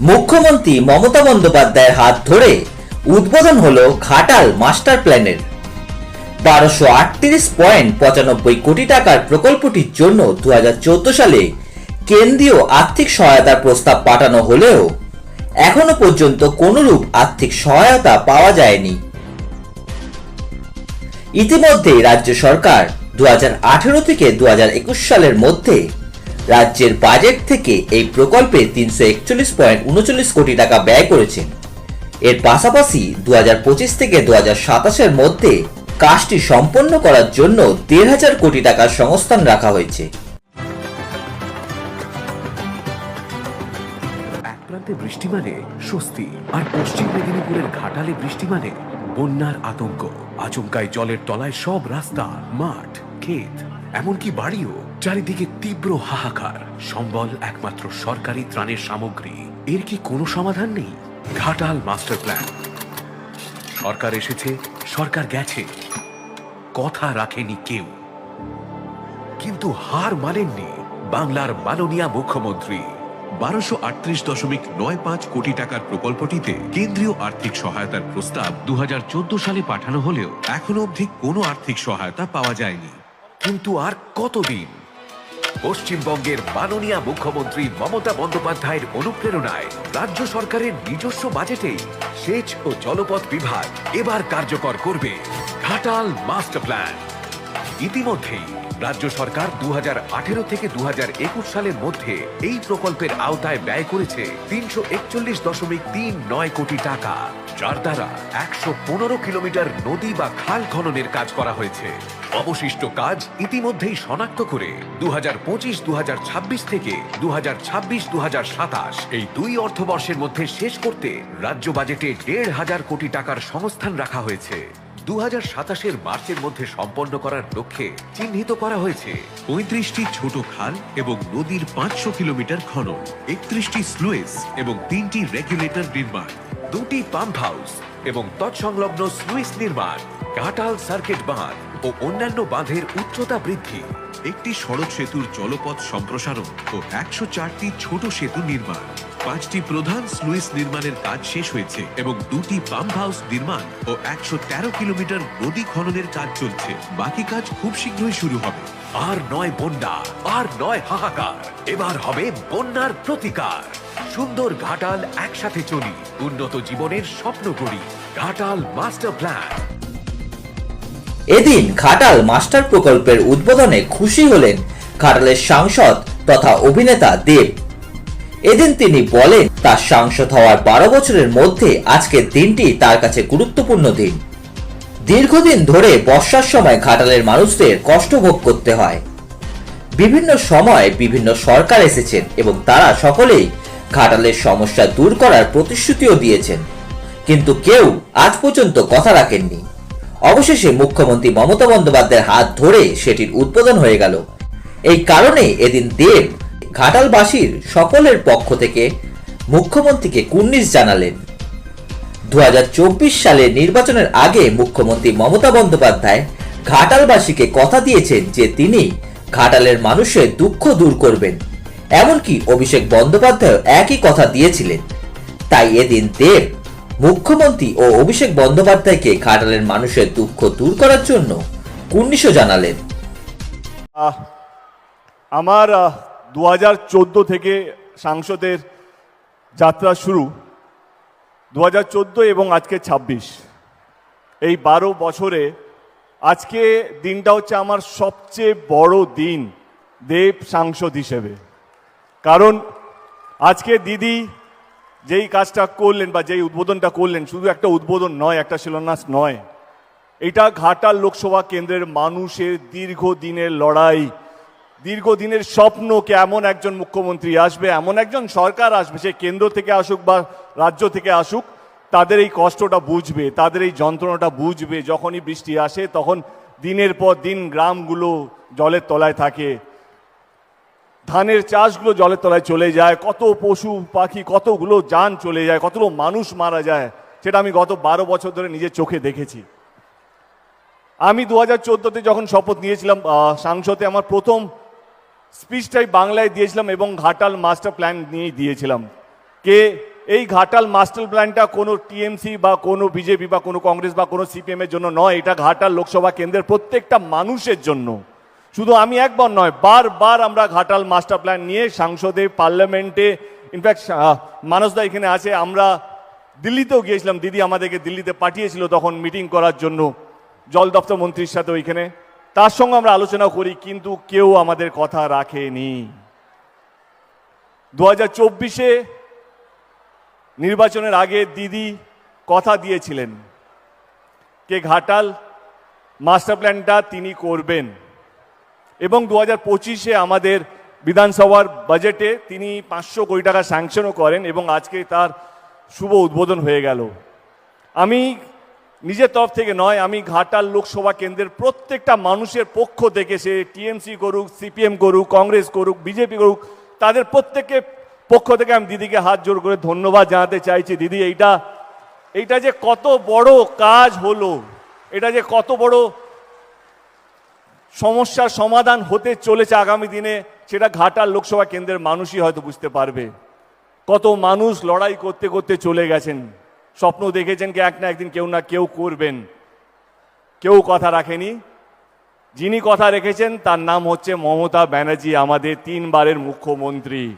মুখ্যমন্ত্রী মমতা বন্দ্যোপাধ্যায়ের হাত ধরে উদ্বোধন হল ঘাটাল মাস্টার প্ল্যানের। বারোশো আটত্রিশ পয়েন্ট পঁচানব্বই কোটি টাকার প্রকল্পটির জন্য দু হাজার চোদ্দ সালে কেন্দ্রীয় আর্থিক সহায়তার প্রস্তাব পাঠানো হলেও এখনও পর্যন্ত কোনরূপ আর্থিক সহায়তা পাওয়া যায়নি। ইতিমধ্যে রাজ্য সরকার দু হাজার আঠেরো থেকে দু হাজার একুশ সালের মধ্যে রাজ্যের বাজেট থেকে এই প্রকল্পে তিনশো একচল্লিশ পয়েন্ট উনচল্লিশ কোটি টাকা ব্যয় করেছেন এর পাশাপাশি দু থেকে দু সাতাশের মধ্যে কাজটি সম্পন্ন করার জন্য দেড় হাজার কোটি টাকার সংস্থান রাখা হয়েছে। বৃষ্টি মানে স্বস্তি, আর পশ্চিম মেদিনীপুরের ঘাটালে মানে বন্যার আতঙ্ক। আচমকায় জলের তলায় সব রাস্তা, মাঠ, ক্ষেত। এমনকি বাড়িও চারিদিকে তীব্র হাহাকার। সম্বল একমাত্র সরকারি ত্রাণের সামগ্রী। এর কি কোনো সমাধান নেই? Ghatal master plan. সরকার এসেছে, সরকার গেছে। কথা রাখেনি কেউ। কিন্তু হার মানেননি বাংলার মাননীয় মুখ্যমন্ত্রী। বারোশো আটত্রিশ দশমিক নয় পাঁচ কোটি টাকার প্রকল্পটিতে কেন্দ্রীয় আর্থিক সহায়তার প্রস্তাব দু হাজার চোদ্দ সালে পাঠানো হলেও এখনও অবধি কোনো আর্থিক সহায়তা পাওয়া যায়নি। কিন্তু আর কতদিন? পশ্চিমবঙ্গের মাননীয় মুখ্যমন্ত্রী মমতা বন্দ্যোপাধ্যায়ের অনুপ্রেরণায় রাজ্য সরকারের নিজস্ব বাজেটেই সেচ ও জলপথ বিভাগ এবার কার্যকর করবে ঘাটাল মাস্টার প্ল্যান। ইতিমধ্যেই রাজ্য সরকার দু হাজার আঠেরো থেকে দু হাজার একুশ সালের মধ্যে এই প্রকল্পের আওতায় ব্যয় করেছে তিনশো একচল্লিশ দশমিক তিন নয় কোটি টাকা, যার দ্বারা একশো পনেরো কিলোমিটার নদী বা খাল খননের কাজ করা হয়েছে। অবশিষ্ট কাজ ইতিমধ্যেই শনাক্ত করে দু হাজার পঁচিশ দু হাজার ছাব্বিশ থেকে দু হাজার ছাব্বিশ দু হাজার সাতাশ। এই দুই অর্থবর্ষের মধ্যে শেষ করতে রাজ্য বাজেটে দেড় হাজার কোটি টাকার সংস্থান রাখা হয়েছে। মার্চের মধ্যে সম্পন্ন করার লক্ষ্যে চিহ্নিত করা হয়েছে। পঁয়ত্রিশটি ছোট খাল এবং নদীর পাঁচশো কিলোমিটার খনন, একত্রিশটি স্লুয়েস এবং তিনটি রেগুলেটর নির্মাণ, দুটি পাম্প হাউস এবং তৎসংলগ্ন স্লুইস নির্মাণ ঘাটাল সার্কিট বাঁধ ও অন্যান্য বাঁধের উচ্চতা বৃদ্ধি। একটি সড়ক সেতুর জলপথ সম্প্রসারণ ও একশো চারটি ছোট সেতু নির্মাণ। পাঁচটি প্রধান স্লুইস নির্মাণের কাজ শেষ হয়েছে এবং দুটি পাম্প হাউস নির্মাণ ও একশো তেরো কিলোমিটার নদী খননের কাজ চলছে। বাকি কাজ খুব শীঘ্রই শুরু হবে। আর নয় বন্যা, আর নয় হাহাকার। এবার হবে বন্যার প্রতিকার। সুন্দর ঘাটাল একসাথে চলি, উন্নত জীবনের স্বপ্ন করি। Ghatal master plan. এদিন ঘাটাল মাস্টার প্রকল্পের উদ্বোধনে খুশি হলেন ঘাটালের সাংসদ তথা অভিনেতা দেব এদিন তিনি বলেন, তার সাংসদ হওয়ার বারো বছরের মধ্যে আজকের দিনটি তার কাছে গুরুত্বপূর্ণ দিন। দীর্ঘদিন ধরে বর্ষার সময় ঘাটালের মানুষদের কষ্ট ভোগ করতে হয়। বিভিন্ন সময় বিভিন্ন সরকার এসেছেন এবং তারা সকলেই ঘাটালের সমস্যা দূর করার প্রতিশ্রুতিও দিয়েছেন। কিন্তু কেউ আজ পর্যন্ত কথা রাখেননি। অবশেষে মুখ্যমন্ত্রী মমতা বন্দ্যোপাধ্যায়ের হাত ধরে সেটির উদ্বোধন হয়ে গেল। এই কারণে এদিন দেব ঘাটালবাসীর সকলের পক্ষ থেকে মুখ্যমন্ত্রীকে কুর্নিশ জানালেন। দু সালে নির্বাচনের আগে মুখ্যমন্ত্রী মমতা বন্দ্যোপাধ্যায় ঘাটালবাসীকে কথা দিয়েছেন যে তিনি ঘাটালের মানুষের দুঃখ দূর করবেন। এমনকি অভিষেক বন্দ্যোপাধ্যায় একই কথা দিয়েছিলেন। তাই এদিন দেব, মুখ্যমন্ত্রী ও অভিষেক বন্দ্যোপাধ্যায়কে ঘাটালের মানুষের দুঃখ দূর করার জন্য কুর্নিশও জানালেন। আমার দু হাজার চোদ্দ থেকে সাংসদের যাত্রা শুরু, দু হাজার চোদ্দ এবং আজকে ছাব্বিশ। এই বারো বছরে আজকে দিনটা হচ্ছে আমার সবচেয়ে বড় দিন দেব সাংসদ হিসেবে। কারণ আজকে দিদি যেই কাজটা করলেন বা যেই উদ্বোধনটা করলেন শুধু একটা উদ্বোধন নয়, একটা শিলান্যাস নয়, এটা ঘাটাল লোকসভা কেন্দ্রের মানুষের দীর্ঘদিনের লড়াই। দীর্ঘদিনের স্বপ্নকে এমন একজন মুখ্যমন্ত্রী আসবে, এমন একজন সরকার আসবে, সে কেন্দ্র থেকে আসুক বা রাজ্য থেকে আসুক, তাদের এই কষ্টটা বুঝবে, তাদের এই যন্ত্রণাটা বুঝবে। যখনই বৃষ্টি আসে, তখন দিনের পর দিন গ্রামগুলো জলের তলায় থাকে। ধানের চাষগুলো জলের তলায় চলে যায়, কত পশু পাখি, কতগুলো যান চলে যায়, কতগুলো মানুষ মারা যায়, সেটা আমি গত বারো বছর ধরে নিজের চোখে দেখেছি। আমি দু হাজার যখন শপথ নিয়েছিলাম সাংসদে আমার প্রথম স্পিচটাই বাংলায় দিয়েছিলাম এবং ঘাটাল মাস্টার প্ল্যান নিয়েই দিয়েছিলাম। কে এই ঘাটাল মাস্টার প্ল্যানটা কোনো টিএমসি বা কোনো বিজেপি বা কোনো কংগ্রেস বা কোনো সিপিএম এর জন্য নয়, এটা ঘাটাল লোকসভা কেন্দ্রের প্রত্যেকটা মানুষের জন্য। শুধু আমি একবার নয়, বারবার আমরা ঘাটাল মাস্টার প্ল্যান নিয়ে সাংসদে, পার্লামেন্টে ইনফ্যাক্ট মানসদা এখানে আছে, আমরা দিল্লিতেও গিয়েছিলাম, দিদি আমাদেরকে দিল্লিতে পাঠিয়েছিল তখন মিটিং করার জন্য। জল দপ্তর মন্ত্রীর সাথে ওইখানে তার সঙ্গে আমরা আলোচনা করি, কিন্তু কেউ আমাদের কথা রাখেনি। দু হাজার চব্বিশে নির্বাচনের আগে দিদি কথা দিয়েছিলেন, কে ঘাটাল মাস্টার প্ল্যানটা তিনি করবেন। এবং দু হাজার পঁচিশে আমাদের বিধানসভার বাজেটে তিনি পাঁচশো কোটি টাকা স্যাংশনও করেন এবং আজকে তার শুভ উদ্বোধন হয়ে গেল। আমি নিজের তরফ থেকে নয়, আমি ঘাটাল লোকসভা কেন্দ্রের প্রত্যেকটা মানুষের পক্ষ থেকে সে টিএমসি করুক, সিপিএম করুক, কংগ্রেস করুক, বিজেপি করুক, তাদের প্রত্যেকের পক্ষ থেকে আমি দিদিকে হাত জোর করে ধন্যবাদ জানাতে চাইছি। দিদি, এইটা এইটা যে কত বড় কাজ হলো, এটা যে কত বড় সমস্যার সমাধান হতে চলেছে আগামী দিনে, সেটা ঘাটাল লোকসভা কেন্দ্রের মানুষই হয়তো বুঝতে পারবে। কত মানুষ লড়াই করতে করতে চলে গেছেন। স্বপ্ন দেখেছেন কি এক না একদিন কেউ না কেউ করবেন। কেউ কথা রাখেনি। যিনি কথা রেখেছেন, তার নাম হচ্ছে মমতা ব্যানার্জি, আমাদের তিনবারের মুখ্যমন্ত্রী।